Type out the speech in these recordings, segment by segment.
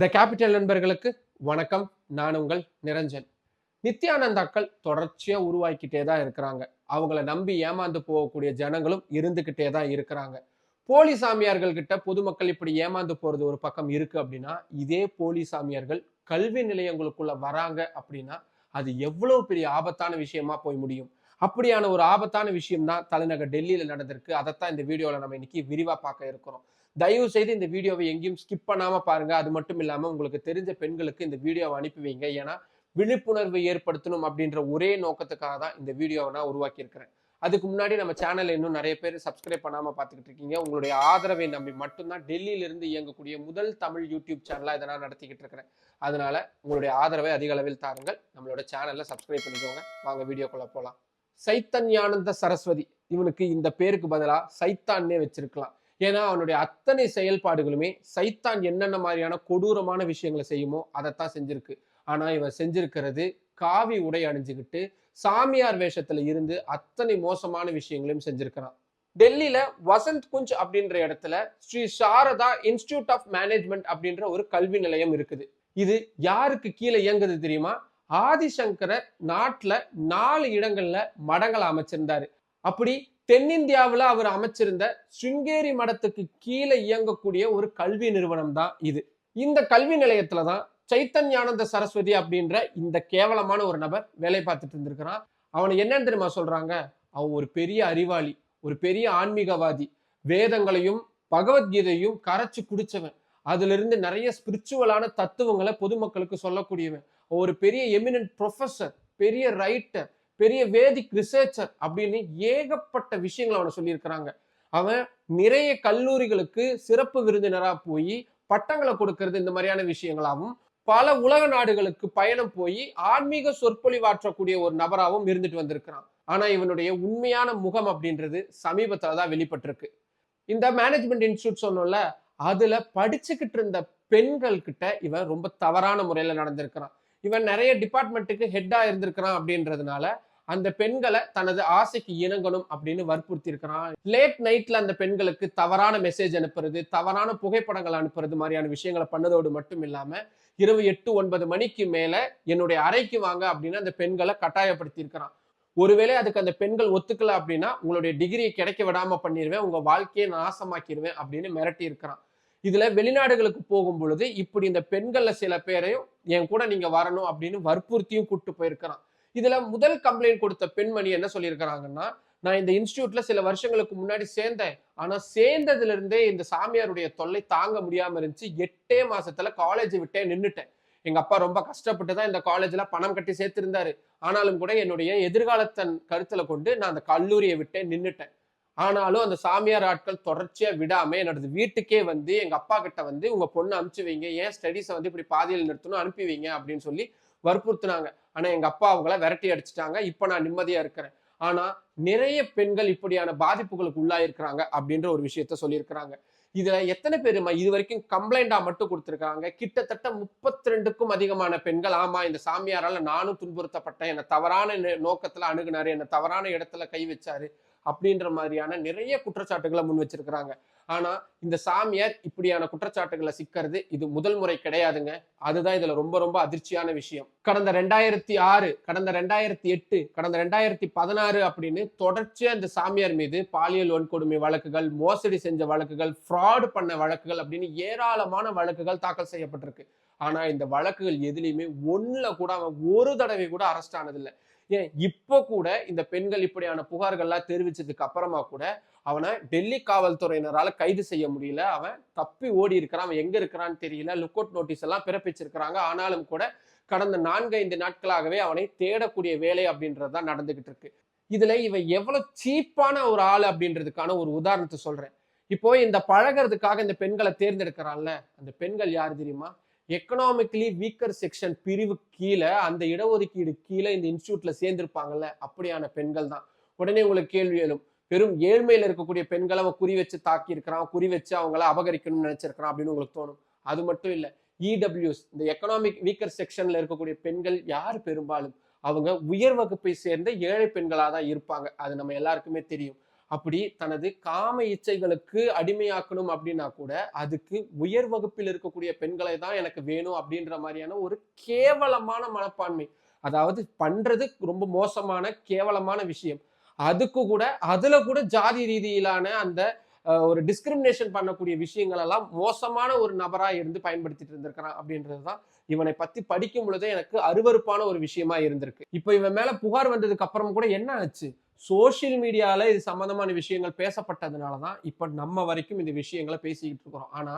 The capital நண்பர்களுக்கு வணக்கம். நான் உங்கள் நிரஞ்சன். நித்யானந்தாக்கள் தொடர்ச்சியாக உருவாக்கிட்டே தான் இருக்கிறாங்க. அவங்கள நம்பி ஏமாந்து போகக்கூடிய ஜனங்களும் இருந்துக்கிட்டே தான் இருக்கிறாங்க. போலி சாமியார்கள் கிட்ட பொதுமக்கள் இப்படி ஏமாந்து போறது ஒரு பக்கம் இருக்கு அப்படின்னா இதே போலி சாமியார்கள் கல்வி நிலையங்களுக்குள்ள வராங்க அப்படின்னா அது எவ்வளவு பெரிய ஆபத்தான விஷயமா போய் முடியும். அப்படியான ஒரு ஆபத்தான விஷயம் தான் தலைநகர் டெல்லியில் நடந்திருக்கு. அதைத்தான் இந்த வீடியோவில் நம்ம இன்னைக்கு விரிவாக பார்க்க இருக்கிறோம். தயவு செய்து இந்த வீடியோவை எங்கேயும் ஸ்கிப் பண்ணாமல் பாருங்க. அது மட்டும் இல்லாமல் உங்களுக்கு தெரிஞ்ச பெண்களுக்கு இந்த வீடியோவை அனுப்பி வைங்க ஏன்னா விழிப்புணர்வு ஏற்படுத்தணும் அப்படின்ற ஒரே நோக்கத்துக்காக தான் இந்த வீடியோவை நான் உருவாக்கியிருக்கிறேன். அதுக்கு முன்னாடி நம்ம சேனல்ல இன்னும் நிறைய பேர் சப்ஸ்கிரைப் பண்ணாமல் பார்த்துக்கிட்டு இருக்கீங்க. உங்களுடைய ஆதரவை நம்பி மட்டும்தான் டெல்லியிலிருந்து இயங்கக்கூடிய முதல் தமிழ் யூடியூப் சேனலாக இதை நான் நடத்திக்கிட்டு இருக்கிறேன். அதனால உங்களுடைய ஆதரவை அதிக அளவில் தாருங்கள். நம்மளோட சேனலில் சப்ஸ்கிரைப் பண்ணிக்கோங்க. வாங்க வீடியோக்குள்ளே போகலாம் சைத்தன்யானந்த சரஸ்வதி. இவனுக்கு இந்த பேருக்கு பதிலாக சைத்தான்னே வச்சிருக்கலாம். ஏன்னா அவனுடைய அத்தனை செயல்பாடுகளுமே சைத்தான் என்னென்ன மாதிரியான கொடூரமான விஷயங்களை செய்யுமோ அதைத்தான் செஞ்சிருக்கு. ஆனா இவன் செஞ்சிருக்கிறது காவி உடை அணிஞ்சுக்கிட்டு சாமியார் வேஷத்துல இருந்து அத்தனை மோசமான விஷயங்களையும் செஞ்சிருக்கிறான். டெல்லியில வசந்த் குஞ்ச் அப்படின்ற இடத்துல Sri Sharada institute of management அப்படின்ற ஒரு கல்வி நிலையம் இருக்குது. இது யாருக்கு கீழே இயங்குது தெரியுமா? ஆதிசங்கரர் நாட்டுல நாலு இடங்கள்ல மடங்களை அமைச்சிருந்தாரு. அப்படி தென்னிந்தியாவில் அவர் அமைச்சிருந்த சிருங்கேரி மடத்துக்கு கீழே இயங்கக்கூடிய ஒரு கல்வி நிறுவனம் தான் இது. இந்த கல்வி நிலையத்துல தான் சைத்தன்யானந்த சரஸ்வதி அப்படின்ற இந்த கேவலமான ஒரு நபர் வேலை பார்த்துட்டு இருந்திருக்கிறான். அவனை என்னன்னு தெரியுமா சொல்றாங்க? அவன் ஒரு பெரிய அறிவாளி ஒரு பெரிய ஆன்மீகவாதி. வேதங்களையும் பகவத்கீதையும் கரைச்சு குடிச்சவன். அதுல இருந்து நிறைய ஸ்பிரிச்சுவலான தத்துவங்களை பொதுமக்களுக்கு சொல்லக்கூடியவன். ஒரு பெரிய எமினன்ட் ப்ரொஃபஸர் பெரிய ரைட்டர் பெரிய வேதிக் ரிசர்ச்சர் அப்படின்னு ஏகப்பட்ட விஷயங்கள் அவனை சொல்லியிருக்கிறாங்க. அவன் நிறைய கல்லூரிகளுக்கு சிறப்பு விருந்தினரா போய் பட்டங்களை கொடுக்கறது இந்த மாதிரியான விஷயங்களாகவும் பல உலக நாடுகளுக்கு பயணம் போய் ஆன்மீக சொற்பொழிவாற்றக்கூடிய ஒரு நபராகவும் இருந்துட்டு வந்திருக்கிறான். ஆனா இவனுடைய உண்மையான முகம் அப்படின்றது சமீபத்துல தான் வெளிப்பட்டிருக்கு. இந்த மேனேஜ்மெண்ட் இன்ஸ்டியூட் சொன்னோம்ல அதுல படிச்சுக்கிட்டு இருந்த பெண்கள் கிட்ட இவன் ரொம்ப தவறான முறையில நடந்திருக்கிறான். இவன் நிறைய டிபார்ட்மெண்ட்டுக்கு ஹெட்டா இருந்திருக்கிறான் அப்படின்றதுனால அந்த பெண்களை தனது ஆசைக்கு இணங்கணும் அப்படின்னு வற்புறுத்தி இருக்கிறான் லேட் நைட்ல அந்த பெண்களுக்கு தவறான மெசேஜ் அனுப்புறது தவறான புகைப்படங்கள் அனுப்புறது மாதிரியான விஷயங்களை பண்ணதோடு மட்டும் இல்லாம இரவு எட்டு ஒன்பது மணிக்கு மேல என்னுடைய அறைக்கு வாங்க அப்படின்னு அந்த பெண்களை கட்டாயப்படுத்தி இருக்கிறான் ஒருவேளை அதுக்கு அந்த பெண்கள் ஒத்துக்கல அப்படின்னா உங்களுடைய டிகிரியை கிடைக்க விடாம பண்ணிடுவேன் உங்க வாழ்க்கையை நாசமாக்கிடுவேன் அப்படின்னு மிரட்டி இருக்கிறான் இதுல வெளிநாடுகளுக்கு போகும் பொழுது இப்படி இந்த பெண்கள்ல சில பேரையும் என் கூட நீங்க வரணும் அப்படின்னு வற்புறுத்தியும் கூப்பிட்டு போயிருக்கிறான். இதுல முதல் கம்ப்ளைண்ட் கொடுத்த பெண்மணி என்ன சொல்லியிருக்கிறாங்கன்னா நான் இந்த இன்ஸ்டியூட்ல சில வருஷங்களுக்கு முன்னாடி சேர்ந்தேன். ஆனா சேர்ந்ததுல இருந்தே இந்த சாமியாருடைய தொல்லை தாங்க முடியாம இருந்துச்சு. எட்டே மாசத்துல காலேஜ் விட்டே நின்றுட்டேன் எங்க அப்பா ரொம்ப கஷ்டப்பட்டு தான் இந்த காலேஜ்ல பணம் கட்டி சேர்த்திருந்தாரு. ஆனாலும் கூட என்னுடைய எதிர்காலத்தன் கருத்துல கொண்டு நான் அந்த கல்லூரியை விட்டே நின்றுட்டேன் ஆனாலும் அந்த சாமியார் ஆட்கள் தொடர்ச்சியா விடாம என்னோட வீட்டுக்கே வந்து எங்க அப்பா கிட்ட வந்து உங்க பொண்ணு அனுப்பிச்சு வைங்க. ஏன் ஸ்டடீஸை வந்து இப்படி பாதியில் நிறுத்தணும்? அனுப்பி வைங்க. அப்படின்னு சொல்லி வற்புறுத்தினாங்க. ஆனா எங்க அப்பா அவங்கள விரட்டி அடிச்சிட்டாங்க. இப்ப நான் நிம்மதியா இருக்கிறேன். ஆனா நிறைய பெண்கள் இப்படியான பாதிப்புகளுக்கு உள்ளாயிருக்கிறாங்க அப்படின்ற ஒரு விஷயத்த சொல்லியிருக்கிறாங்க. இதுல எத்தனை பேர் இது வரைக்கும் கம்ப்ளைண்டா மட்டும் கொடுத்துருக்காங்க கிட்டத்தட்ட முப்பத்தி ரெண்டுக்கும் அதிகமான பெண்கள் ஆமா இந்த சாமியாரால நானும் துன்புறுத்தப்பட்டேன். என்ன தவறான நோக்கத்தில் நோக்கத்துல அணுகுனாரு. என்ன தவறான இடத்துல கை வச்சாரு. அப்படின்ற மாதிரியான நிறைய குற்றச்சாட்டுகளை முன் வச்சிருக்கிறாங்க. ஆனா இந்த சாமியார் இப்படியான குற்றச்சாட்டுகளை சிக்கிறது இது முதல் முறை கிடையாதுங்க. அதுதான் இதுல ரொம்ப ரொம்ப அதிர்ச்சியான விஷயம். கடந்த ரெண்டாயிரத்தி ஆறு கடந்த ரெண்டாயிரத்தி எட்டு கடந்த ரெண்டாயிரத்தி பதினாறு அப்படின்னு தொடர்ச்சியா இந்த சாமியார் மீது பாலியல் வன்கொடுமை வழக்குகள் மோசடி செஞ்ச வழக்குகள் ஃப்ராடு பண்ண வழக்குகள் அப்படின்னு ஏராளமான வழக்குகள் தாக்கல் செய்யப்பட்டிருக்கு. ஆனா இந்த வழக்குகள் எதுலையுமே ஒண்ணுல கூட அவன் ஒரு தடவை கூட அரெஸ்ட் ஆனதில்லை. ஏன்? இப்போ கூட இந்த பெண்கள் இப்படியான புகார்கள்லாம் தெரிவிச்சதுக்கு அப்புறமா கூட அவனை டெல்லி காவல்துறையினரால கைது செய்ய முடியல. அவன் தப்பி ஓடி இருக்கிறான். அவன் எங்க இருக்கிறான்னு தெரியல. லுக் அவுட் நோட்டீஸ் எல்லாம் பிறப்பிச்சிருக்கிறாங்க. ஆனாலும் கூட கடந்த நான்கு ஐந்து நாட்களாகவே அவனை தேடக்கூடிய வேலை அப்படின்றது தான் நடந்துகிட்டு இருக்கு. இதுல இவன் எவ்வளவு சீப்பான ஒரு ஆள் அப்படின்றதுக்கான ஒரு உதாரணத்தை சொல்றேன். இப்போ இந்த பழகிறதுக்காக இந்த பெண்களை தேர்ந்தெடுக்கிறான்ல. அந்த பெண்கள் யார் தெரியுமா? எக்கனாமிக்கலி வீக்கர் செக்ஷன் பிரிவு கீழே அந்த இடஒதுக்கீடு கீழே இந்த இன்ஸ்டியூட்ல சேர்ந்திருப்பாங்கல்ல அப்படியான பெண்கள் தான். உடனே உங்களுக்கு கேள்வி எழும். பெரும் ஏழ்மையில இருக்கக்கூடிய பெண்களை அவன் குறி வச்சு தாக்கி இருக்கிறான் குறி வச்சு அவங்கள அபகரிக்கணும்னு நினைச்சிருக்கிறான் அப்படின்னு உங்களுக்கு தோணும். அது மட்டும் இல்ல. இடபிள்யூஸ் இந்த எக்கனாமிக் வீக்கர் செக்ஷன்ல இருக்கக்கூடிய பெண்கள் யார் பெரும்பாலும்? அவங்க உயர் வகுப்பை சேர்ந்த ஏழை பெண்களாக தான் இருப்பாங்க. அது நம்ம எல்லாருக்குமே தெரியும். அப்படி தனது காம இச்சைகளுக்கு அடிமையாக்கணும் அப்படின்னா கூட அதுக்கு உயர் வகுப்பில் இருக்கக்கூடிய பெண்களை தான் எனக்கு வேணும் அப்படின்ற மாதிரியான ஒரு கேவலமான மனப்பான்மை. அதாவது பண்றது ரொம்ப மோசமான கேவலமான விஷயம். அதுக்கு கூட அதுல கூட ஜாதி ரீதியிலான அந்த ஒரு டிஸ்கிரிமினேஷன் பண்ணக்கூடிய விஷயங்கள் எல்லாம் மோசமான ஒரு நபரா இருந்து பயன்படுத்திட்டு இருந்திருக்கிறான் அப்படின்றது தான் இவனை பத்தி படிக்கும் பொழுதே எனக்கு அருவருப்பான ஒரு விஷயமா இருந்திருக்கு. இப்போ இவன் மேல புகார் வந்ததுக்கு அப்புறம் கூட என்ன ஆச்சு? சோசியல் மீடியால இது சம்பந்தமான விஷயங்கள் பேசப்பட்டதுனால தான் இப்போ நம்ம வரைக்கும் இந்த விஷயங்களை பேசிக்கிட்டு இருக்கிறோம். ஆனா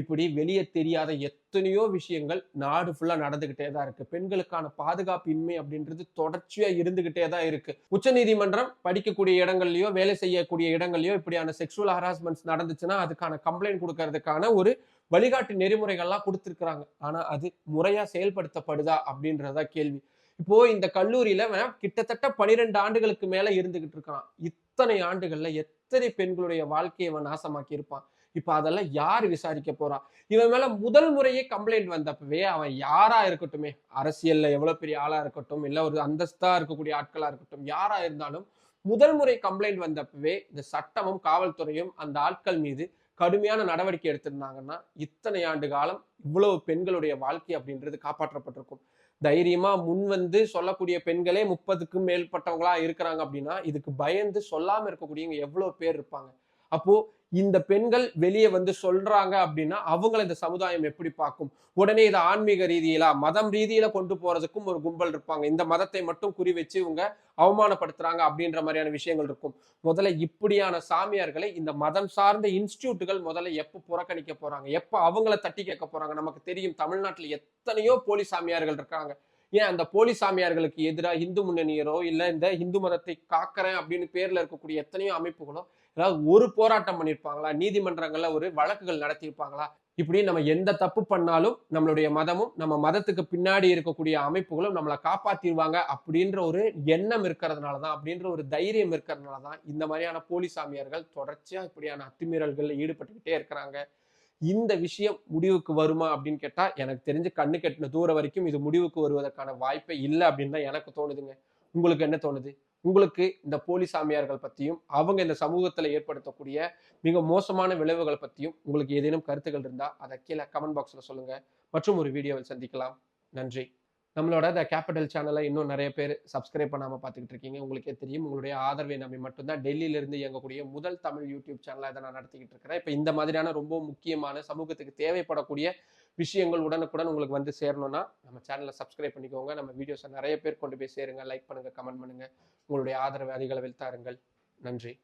இப்படி வெளியே தெரியாத எத்தனையோ விஷயங்கள் நாடு ஃபுல்லா நடந்துகிட்டே தான் இருக்கு. பெண்களுக்கான பாதுகாப்பு இன்மை அப்படின்றது தொடர்ச்சியா இருந்துகிட்டே தான் இருக்கு. உச்சநீதிமன்றம் படிக்கக்கூடிய இடங்கள்லயோ வேலை செய்யக்கூடிய இடங்கள்லயோ இப்படியான செக்ஷுவல் ஹராஸ்மெண்ட்ஸ் நடந்துச்சுன்னா அதுக்கான கம்ப்ளைண்ட் கொடுக்கறதுக்கான ஒரு வழிகாட்டு நெறிமுறைகள்லாம் கொடுத்துருக்குறாங்க. ஆனா அது முறையா செயல்படுத்தப்படுதா அப்படின்றதா கேள்வி. இப்போ இந்த கல்லூரியில கிட்டத்தட்ட பனிரெண்டு ஆண்டுகளுக்கு மேல இருந்துகிட்டு இருக்கான். இத்தனை ஆண்டுகள்ல எத்தனை பெண்களுடைய வாழ்க்கையை அவன் நாசமாக்கி இருப்பான் இப்ப அதெல்லாம் யார் விசாரிக்க போறா? இவன் மேல முதல் முறையே கம்ப்ளைண்ட் வந்தப்பவே அவன் யாரா இருக்கட்டுமே? அரசியல்ல எவ்வளவு பெரிய ஆளா இருக்கட்டும் இல்ல ஒரு அந்தஸ்தா இருக்கக்கூடிய ஆட்களா இருக்கட்டும் யாரா இருந்தாலும் முதல் முறை கம்ப்ளைண்ட் வந்தப்பவே இந்த சட்டமும் காவல்துறையும் அந்த ஆட்கள் மீது கடுமையான நடவடிக்கை எடுத்திருந்தாங்கன்னா இத்தனை ஆண்டு காலம் இவ்வளவு பெண்களுடைய வாழ்க்கை அப்படின்றது காப்பாற்றப்பட்டிருக்கும். தைரியமா முன் வந்து சொல்லக்கூடிய பெண்களே முப்பதுக்கும் மேற்பட்டவங்களா இருக்கிறாங்க அப்படின்னா இதுக்கு பயந்து சொல்லாம இருக்கக்கூடியவங்க எவ்வளவு பேர் இருப்பாங்க. அப்போ இந்த பெண்கள் வெளியே வந்து சொல்றாங்க அப்படின்னா அவங்கள இந்த சமுதாயம் எப்படி பார்க்கும்? உடனே இதை ஆன்மீக ரீதியில மதம் ரீதியில கொண்டு போறதுக்கும் ஒரு கும்பல் இருப்பாங்க. இந்த மதத்தை மட்டும் குறி வச்சு இவங்க அவமானப்படுத்துறாங்க அப்படின்ற மாதிரியான விஷயங்கள் இருக்கும். முதல்ல இப்படியான சாமியார்களை இந்த மதம் சார்ந்த இன்ஸ்டியூட்டுகள் முதல்ல எப்ப புறக்கணிக்க போறாங்க? எப்ப அவங்கள தட்டி கேட்க போறாங்க? நமக்கு தெரியும் தமிழ்நாட்டுல எத்தனையோ போலி சாமியார்கள் இருக்காங்க. ஏன் அந்த போலி சாமியார்களுக்கு எதிராக இந்து முன்னணியரோ இல்ல இந்த இந்து மதத்தை காக்கிறேன் அப்படின்னு பேர்ல இருக்கக்கூடிய எத்தனையோ அமைப்புகளோ ஏதாவது ஒரு போராட்டம் பண்ணியிருப்பாங்களா நீதிமன்றங்களில் ஒரு வழக்குகள் நடத்தியிருப்பாங்களா? இப்படி நம்ம எந்த தப்பு பண்ணாலும் நம்மளுடைய மதமும் நம்ம மதத்துக்கு பின்னாடி இருக்கக்கூடிய அமைப்புகளும் நம்மளை காப்பாத்திடுவாங்க அப்படின்ற ஒரு எண்ணம் இருக்கிறதுனால தான் அப்படின்ற ஒரு தைரியம் இருக்கிறதுனால தான் இந்த மாதிரியான போலி சாமியார்கள் தொடர்ச்சியாக இப்படியான அத்துமீறல்களில் ஈடுபட்டுக்கிட்டே இருக்கிறாங்க. இந்த விஷயம் முடிவுக்கு வருமா அப்படின்னு கேட்டால் எனக்கு தெரிஞ்சு கண்ணு கெட்டின தூரம் வரைக்கும் இது முடிவுக்கு வருவதற்கான வாய்ப்பே இல்லை அப்படின்னு தான் எனக்கு தோணுதுங்க. உங்களுக்கு என்ன தோணுது? உங்களுக்கு இந்த போலி சாமியார்கள் பற்றியும் அவங்க இந்த சமூகத்தில் ஏற்படுத்தக்கூடிய மிக மோசமான விளைவுகள் பற்றியும் உங்களுக்கு ஏதேனும் கருத்துக்கள் இருந்தால் அதை கீழே கமெண்ட் பாக்ஸ்ல சொல்லுங்க. மற்றும் ஒரு வீடியோவில் சந்திக்கலாம். நன்றி. நம்மளோட த கேபிட்டல் சேனலை இன்னும் நிறைய பேர் சப்ஸ்கிரைப் பண்ணாமல் பார்த்துக்கிட்டு இருக்கீங்க. உங்களுக்கே தெரியும் உங்களுடைய ஆதரவை நம்பி மட்டும்தான் டெல்லியில இருந்து இயங்கக்கூடிய முதல் தமிழ் யூடியூப் சேனலை இதை நான் நடத்திக்கிட்டு இருக்கிறேன். இப்போ இந்த மாதிரியான ரொம்ப முக்கியமான சமூகத்துக்கு தேவைப்படக்கூடிய விஷயங்கள் உடனுக்குடன் உங்களுக்கு வந்து சேரணும்னா நம்ம சேனலை சப்ஸ்கிரைப் பண்ணிக்கோங்க. நம்ம வீடியோஸை நிறைய பேர் கொண்டு போய் சேருங்க. லைக் பண்ணுங்க கமெண்ட் பண்ணுங்க. உங்களுடைய ஆதரவை அதிக அளவில் தாருங்கள். நன்றி.